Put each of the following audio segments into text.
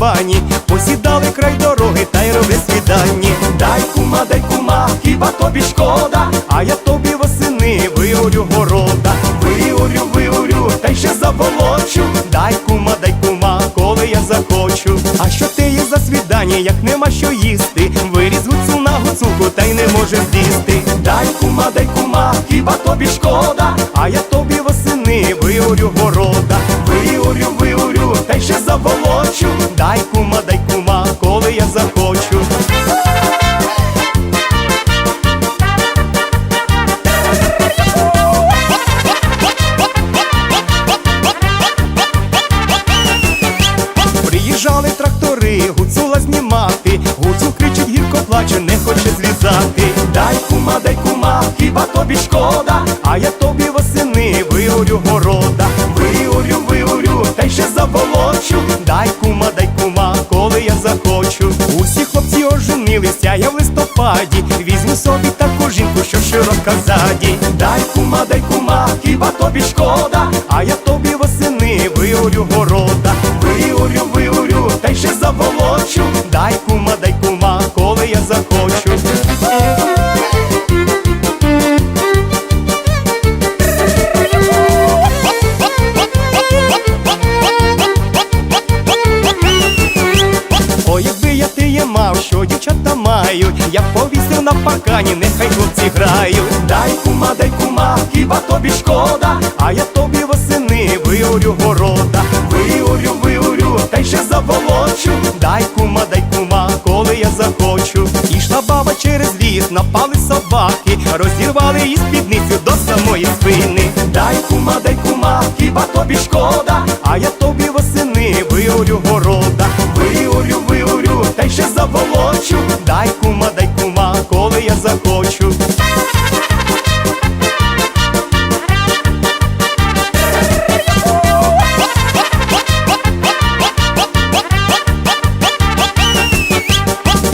бані, посідали край дороги та й роби свідання. Дай кума, дай кума, хіба тобі шкода, а я тобі восени виорю города, виорю, виорю, та й ще заволочу. Дай кума, дай кума, коли я захочу. А що ти є за свідання, як нема що їсти? Виріз гуцул на гуцулку, та й не може з'їсти. Дай кума, дай кума, хіба тобі шкода, а я тобі восени виорю города, заволочу. Дай листопаді. візьми собі таку жінку, що широка ззаді. Дай кума, дай кума, хіба тобі шкода, а я тобі восени виорю города, виорю, виорю, та й ще заволочу. Дай кума, дівчата я повісив на паркані, нехай хлопці грають. Дай кума, дай кума, хіба тобі шкода, а я тобі восени виорю города, виорю, виорю, та й ще заволочу. Дай кума, дай кума, коли я захочу. Ішла баба через ліс, напали собаки, розірвали її спідницю до самої спини. Дай кума, дай кума, хіба тобі шкода, а я тобі восени виорю города, заволочу. Дай кума, дай кума, коли я захочу.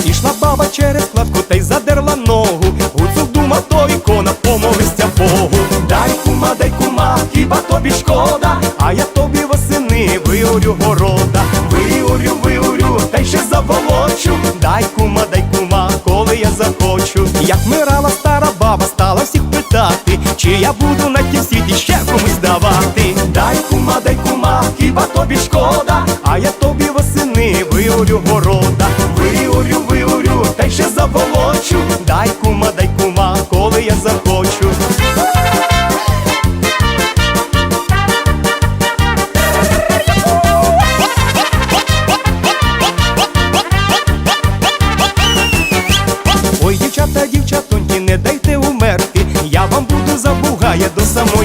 Ішла баба через кладку та й задерла ногу. Гуцул дума, то ікона, помолився Богу. Дай кума, дай кума, хіба тобі шкода, а я тобі восени виорю города, заволочу. Дай кума, дай кума, коли я захочу. Як мирала стара баба, стала всіх питати, чи я буду на тім світі ще комусь давати. Дай кума, дай кума, хіба тобі шкода, а я тобі восени виорю города, виорю, виорю, та й ще заволочу. Дай кума, дай кума, коли я захочу.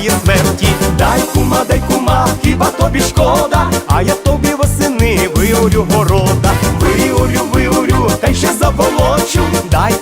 Самої смерті. Дай кума, дай кума, хіба тобі шкода, а я тобі восени виорю города, виорю, виорю, та й ще заволочу. Дай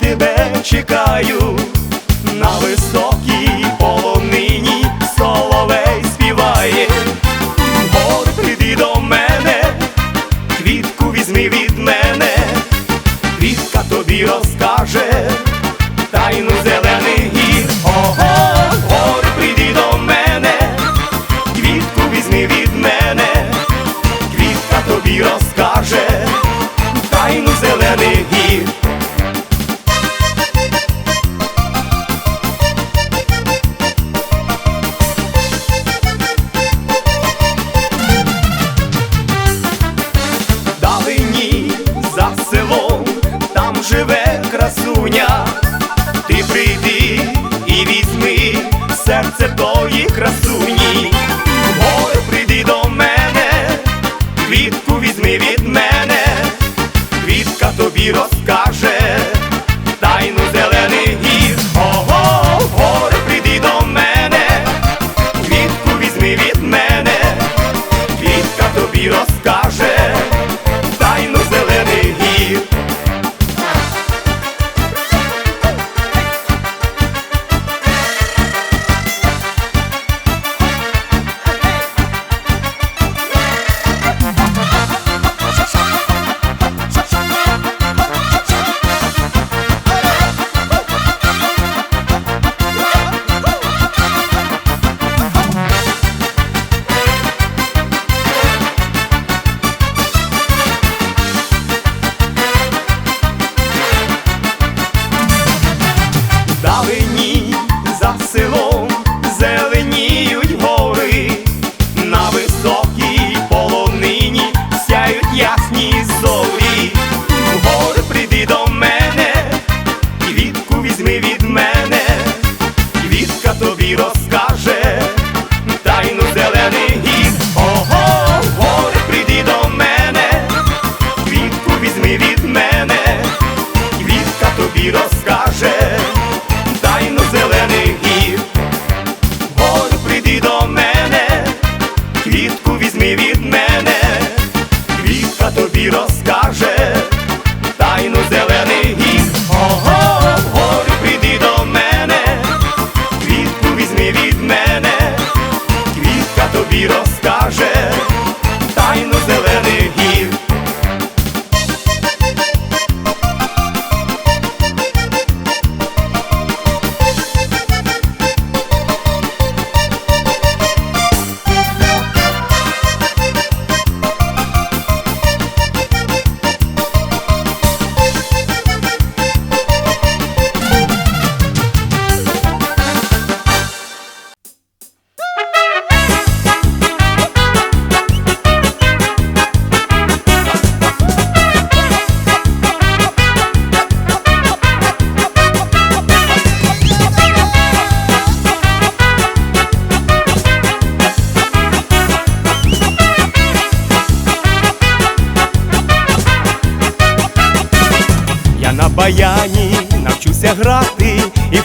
тебе чекаю, квітка тобі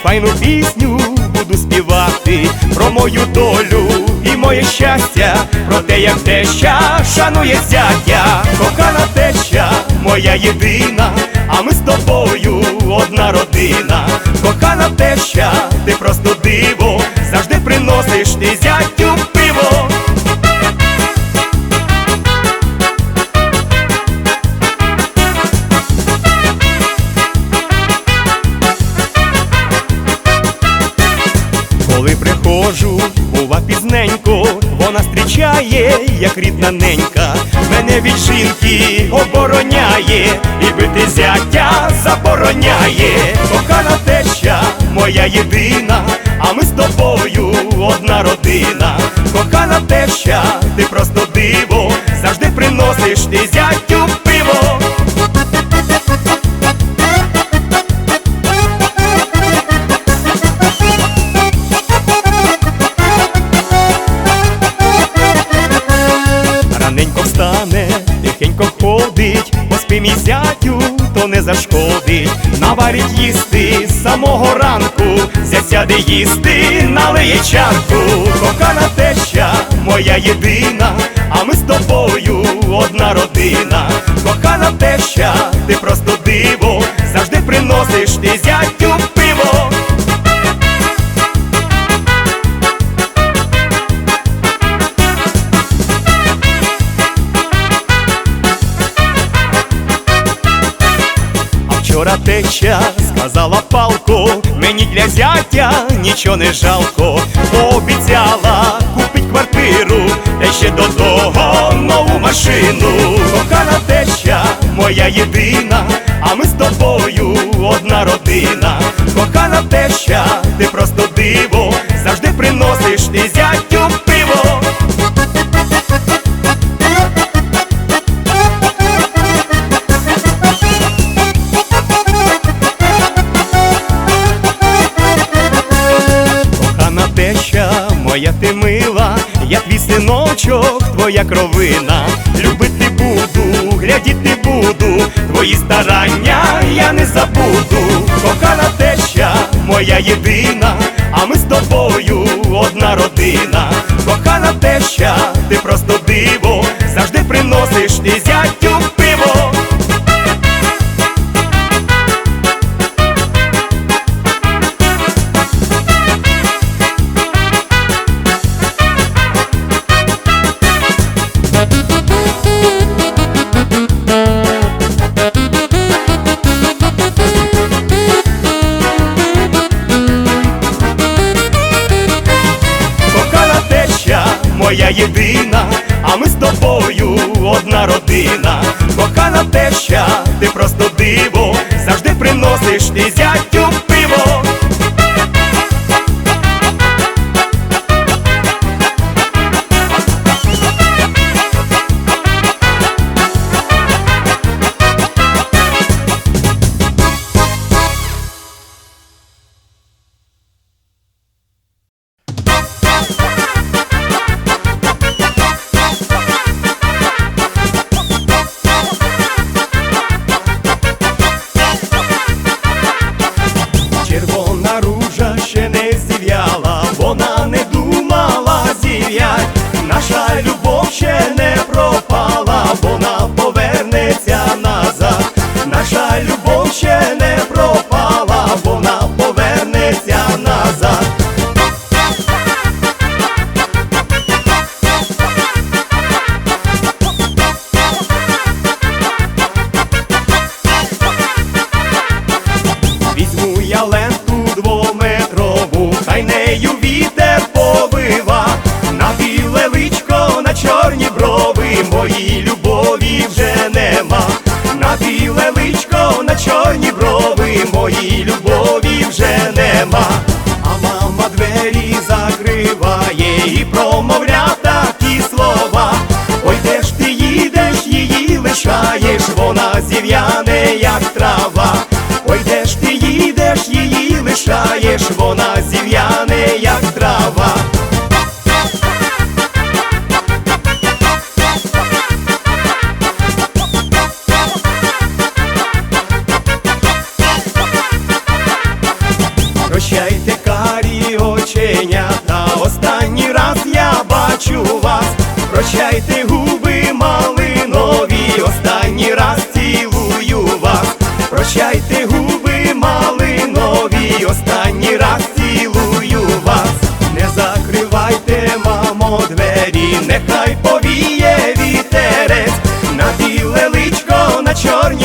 файну пісню буду співати про мою долю і моє щастя, про те, як теща шанує зятя, кохана теща, моя єдина, а ми з тобою одна родина, кохана теща, ти просто диво, завжди приносиш ти зятю пізненько, вона зустрічає, як рідна ненька, мене від жінки обороняє, і бити зятя забороняє, кохана теща, моя єдина, а ми з тобою одна родина, кохана теща, ти просто диво, завжди приносиш ти зятю не зашкодить. Наварить їсти з самого ранку, засяде їсти, налиє чарку. Кохана теща, моя єдина, а ми з тобою одна родина. Кохана теща, ти просто диво, завжди приносиш ти зятю А сказала палко, мені для зятя нічого не жалко, пообіцяла купить квартиру, та ще до того нову машину. Кохана теща, моя єдина, а ми з тобою одна родина. Кохана теща, ти просто диво, завжди приносиш ти як ровина. Любити буду, глядіти буду, твої старання я не забуду. Кохана теща моя єдина, а ми з тобою одна родина, кохана теща. пишаєш, вона зів'яне, як трава. Ой, де ж ти їдеш, її лишаєш, вона зів'яне, як трава. Прощайте карі оченята, останній раз я бачу вас, прощайте губи.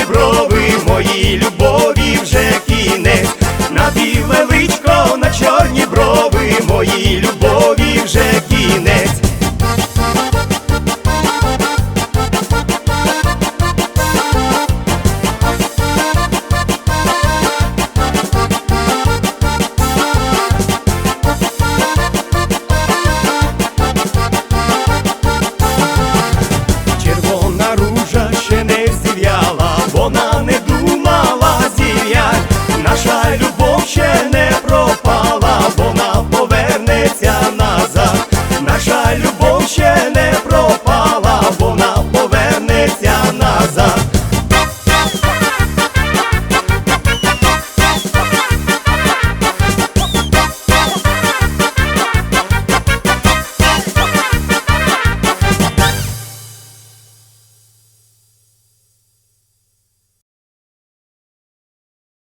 quebró.